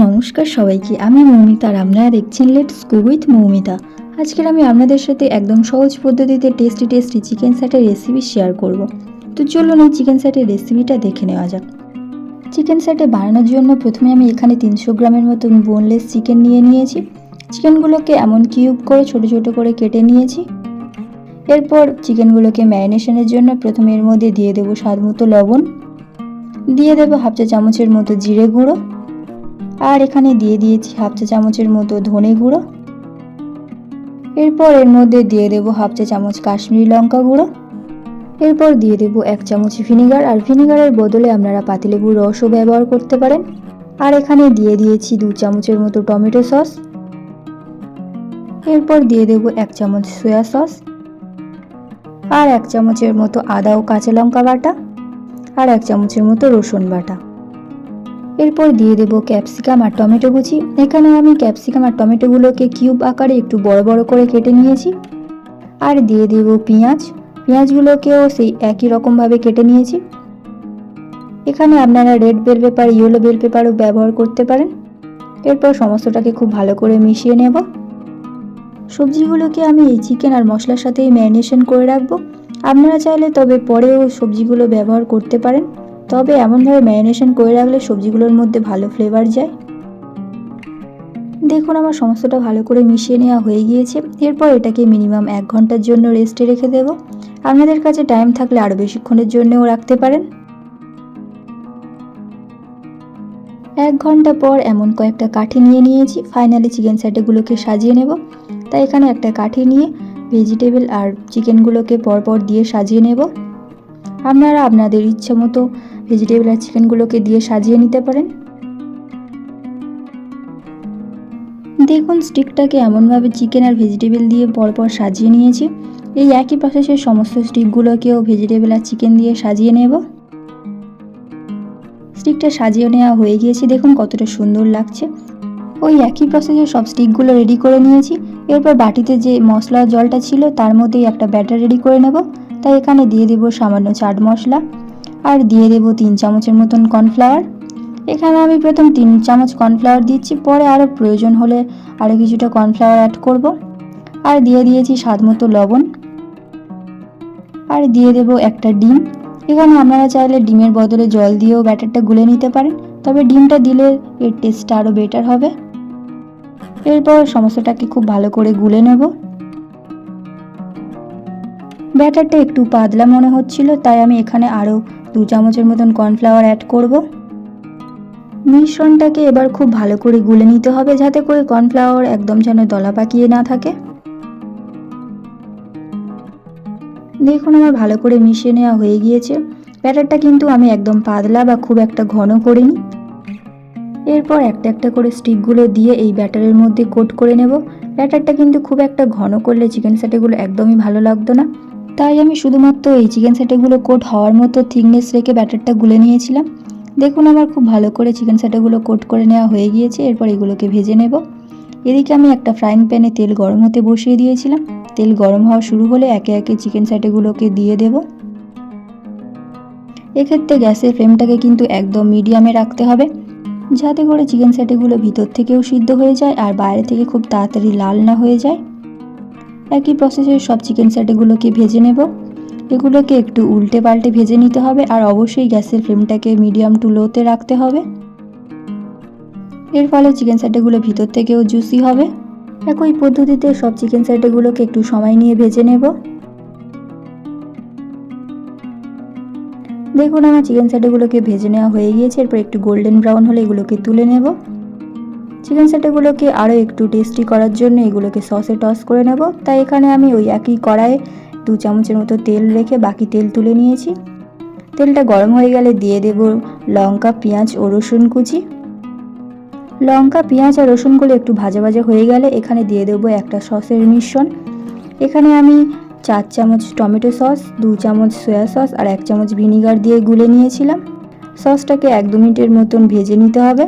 নমস্কার সবাইকে, আমি মৌমিতা আর আপনারা দেখছেন লেটস কুক উইথ মৌমিতা। আজকের আমি আপনাদের সাথে একদম সহজ পদ্ধতিতে টেস্টি টেস্টি চিকেন স্যাটের রেসিপি শেয়ার করব। তো চলুন এই চিকেন স্যাটের রেসিপিটা দেখে নেওয়া যাক। চিকেন স্যাটে বানানোর জন্য প্রথমে আমি এখানে তিনশো গ্রামের মতন বোনলেস চিকেন নিয়ে নিয়েছি। চিকেনগুলোকে এমন কিউব করে ছোট ছোট করে কেটে নিয়েছি। এরপর চিকেনগুলোকে ম্যারিনেশনের জন্য প্রথমে এর মধ্যে দিয়ে দেবো স্বাদ মতো লবণ। দিয়ে দেবো হাফ চা চামচের মতো জিরে গুঁড়ো। আর এখানে দিয়ে দিয়েছি হাফ চা চামচের মতো ধনে গুঁড়ো। এরপর এর মধ্যে দিয়ে দেবো হাফ চা চামচ কাশ্মীরি লঙ্কা গুঁড়ো। এরপর দিয়ে দেবো এক চামচ ভিনিগার। আর ভিনিগারের বদলে আপনারা পাতিলেবুর রসও ব্যবহার করতে পারেন। আর এখানে দিয়ে দিয়েছি দু চামচের মতো টমেটো সস। এরপর দিয়ে দেবো এক চামচ সয়া সস। আর এক চামচের মতো আদা ও কাঁচা লঙ্কা বাটা। আর এক চামচের মতো রসুন বাটা। এরপর দিয়ে দেবো ক্যাপসিকাম আর টমেটো কুচি। এখানে আমি ক্যাপসিকাম আর টমেটোগুলোকে কিউব আকারে একটু বড় বড় করে কেটে নিয়েছি। আর দিয়ে দেব পেঁয়াজ। পেঁয়াজগুলোকেও সেই একই রকমভাবে কেটে নিয়েছি। এখানে আপনারা red bell pepper, yellow bell পেপারও ব্যবহার করতে পারেন। এরপর সমস্তটাকে খুব ভালো করে মিশিয়ে নেব। সবজিগুলোকে আমি এই চিকেন আর মশলার সাথেই ম্যারিনেশন করে রাখব। আপনারা চাইলে তবে পরেও সবজিগুলো ব্যবহার করতে পারেন। তবে এমনভাবে ম্যারিনেশন করে রাখলে সবজিগুলোর মধ্যে ভালো ফ্লেভার যায়। দেখুন, আমার সমস্তটা ভালো করে মিশিয়ে নেওয়া হয়ে গিয়েছে। এরপর এটাকে মিনিমাম এক ঘণ্টার জন্য রেস্টে রেখে দেব। আপনাদের কাছে টাইম থাকলে আরও বেশিক্ষণের জন্যও রাখতে পারেন। এক ঘণ্টা পর এমন কয়েকটা কাঠি নিয়ে নিয়েছি। ফাইনালি চিকেন স্যাটেগুলোকে সাজিয়ে নেব। তাই এখানে একটা কাঠি নিয়ে ভেজিটেবল আর চিকেনগুলোকে পরপর দিয়ে সাজিয়ে নেব। আপনারা আপনাদের ইচ্ছা মতো ভেজিটেবল আর চিকেনগুলোকে দিয়ে সাজিয়ে নিতে পারেন। দেখুন, স্টিকটাকে এমনভাবে চিকেন আর ভেজিটেবল দিয়ে পরপর সাজিয়ে নিয়েছি। এই একই প্রসেসের সমস্ত স্টিকগুলোকেও ভেজিটেবল আর চিকেন দিয়ে সাজিয়ে নেব। স্টিকটা সাজিয়ে নেওয়া হয়ে গিয়েছে, দেখুন কতটা সুন্দর লাগছে। ওই একই প্রসেসে সব স্টিকগুলো রেডি করে নিয়েছি। এরপর বাটিতে যে মশলা জলটা ছিল, তার মধ্যেই একটা ব্যাটার রেডি করে নেব। তাই এখানে দিয়ে দেবো সামান্য চাট মশলা। আর দিয়ে দেবো তিন চামচের মতন কর্নফ্লাওয়ার। এখানে আমি প্রথম তিন চামচ কর্নফ্লাওয়ার দিচ্ছি, পরে আরও প্রয়োজন হলে আরও কিছুটা কর্নফ্লাওয়ার অ্যাড করব। আর দিয়ে দিয়েছি স্বাদ মতো লবণ। আর দিয়ে দেব একটা ডিম। এখানে আপনারা চাইলে ডিমের বদলে জল দিয়েও ব্যাটারটা গুলে নিতে পারেন, তবে ডিমটা দিলে এর টেস্টটা আরও বেটার হবে। এরপর সমস্তটাকে খুব ভালো করে গুলে নেব। ব্যাটারটা একটু পাতলা মনে হচ্ছিল, তাই আমি এখানে আরও দু চামচের মতন কর্নফ্লাওয়ার অ্যাড করব। মিশ্রণটাকে এবার খুব ভালো করে গুলে নিতে হবে যাতে করে কর্নফ্লাওয়ার একদম যেন দলা পাকিয়ে না থাকে। দেখুন আমার ভালো করে মিশিয়ে নেওয়া হয়ে গিয়েছে। ব্যাটারটা কিন্তু আমি একদম পাতলা বা খুব একটা ঘন করিনি। এরপর একটা একটা করে স্টিকগুলো দিয়ে এই ব্যাটারের মধ্যে কোট করে নেব। ব্যাটারটা কিন্তু খুব একটা ঘন করলে চিকেন স্যাটেগুলো একদমই ভালো লাগতো না। তাই আমি শুধুমাত্র এই চিকেন স্যাটেগুলো কোট হওয়ার মতো থিকনেস রেখে ব্যাটারটা গুলে নিয়েছিলাম। দেখুন আমার খুব ভালো করে চিকেন স্যাটেগুলো কোট করে নেওয়া হয়ে গিয়েছে, এরপর এগুলোকে ভেজে নেব। এদিকে আমি একটা ফ্রাইং প্যানে তেল গরম হতে বসিয়ে দিয়েছিলাম। তেল গরম হওয়া শুরু হলে একে একে চিকেন স্যাটেগুলোকে দিয়ে দেব। এক্ষেত্রে গ্যাসের ফ্লেমটাকে কিন্তু একদম মিডিয়ামে রাখতে হবে, যাতে করে চিকেন স্যাটেগুলো ভিতর থেকেও সিদ্ধ হয়ে যায় আর বাইরে থেকে খুব তাড়াতাড়ি লাল না হয়ে যায়। একই প্রসেসে সব চিকেন স্যাটেগুলোকে ভেজে নেব। এগুলোকে একটু উল্টে পাল্টে ভেজে নিতে হবে আর অবশ্যই গ্যাসের ফ্লেমটাকে মিডিয়াম টু লোতে রাখতে হবে। এর ফলে চিকেন স্যাটেগুলো ভিতর থেকেও জুসি হবে। একই পদ্ধতিতে সব চিকেন স্যাটেগুলোকে একটু সময় নিয়ে ভেজে নেব। দেখুন, আমার চিকেন স্যাটেগুলোকে ভেজে নেওয়া হয়ে গিয়েছে। এরপর একটু গোল্ডেন ব্রাউন হলে এগুলোকে তুলে নেব। চিকেন স্যাটেগুলোকে আরও একটু টেস্টি করার জন্য এগুলোকে সসে টস করে নেব। তাই এখানে আমি ওই একই কড়াইয়ে দু চামচের মতো তেল রেখে বাকি তেল তুলে নিয়েছি। তেলটা গরম হয়ে গেলে দিয়ে দেব লঙ্কা, পেঁয়াজ ও রসুন কুচি। লঙ্কা, পেঁয়াজ আর রসুনগুলো একটু ভাজা ভাজা হয়ে গেলে এখানে দিয়ে দেবো একটা সসের মিশ্রণ। এখানে আমি চার চামচ টমেটো সস দু চামচ সয়া সস আর এক চামচ ভিনিগার দিয়ে গুলে নিয়েছিলাম। সসটাকে এক দু মিনিটের মতন ভেজে নিতে হবে।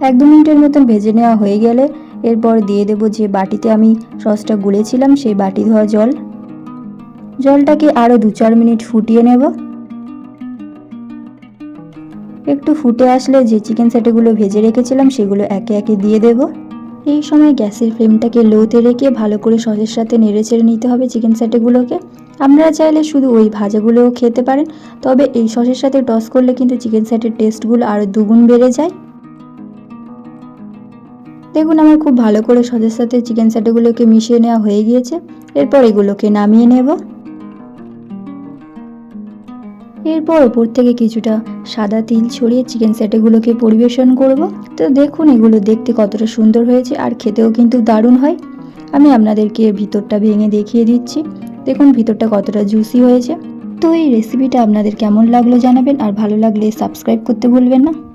এক দু মিনিটের মতন ভেজে নেওয়া হয়ে গেলে এরপর দিয়ে দেব যে বাটিতে আমি সসটা গুলেছিলাম, সেই বাটি ধোয়া জল। জলটাকে আরও দু চার মিনিট ফুটিয়ে নেব। একটু ফুটে আসলে যে চিকেন স্যাটেগুলো ভেজে রেখেছিলাম, সেগুলো একে একে দিয়ে দেব। এই সময় গ্যাসের ফ্লেমটাকে লোতে রেখে ভালো করে সসের সাথে নেড়ে চেড়ে নিতে হবে চিকেন স্যাটেগুলোকে আপনারা চাইলে শুধু ওই ভাজাগুলোও খেতে পারেন, তবে এই সসের সাথে টস করলে কিন্তু চিকেন স্যাটের টেস্টগুলো আরও দুগুণ বেড়ে যায়। দেখুন, আমার খুব ভালো করে সসের সাথে চিকেন স্যাটেগুলোকে মিশিয়ে নেওয়া হয়ে গিয়েছে। এরপর এগুলোকে নামিয়ে নেব। এরপর ওপর থেকে কিছুটা সাদা তিল ছড়িয়ে চিকেন স্যাটেগুলোকে পরিবেশন করব। তো দেখুন, এগুলো দেখতে কতটা সুন্দর হয়েছে আর খেতেও কিন্তু দারুণ হয়। আমি আপনাদেরকে ভিতরটা ভেঙে দেখিয়ে দিচ্ছি। দেখুন, ভিতরটা কতটা জুসি হয়েছে। তো এই রেসিপিটা আপনাদের কেমন লাগল জানাবেন আর ভালো লাগলে সাবস্ক্রাইব করতে ভুলবেন না।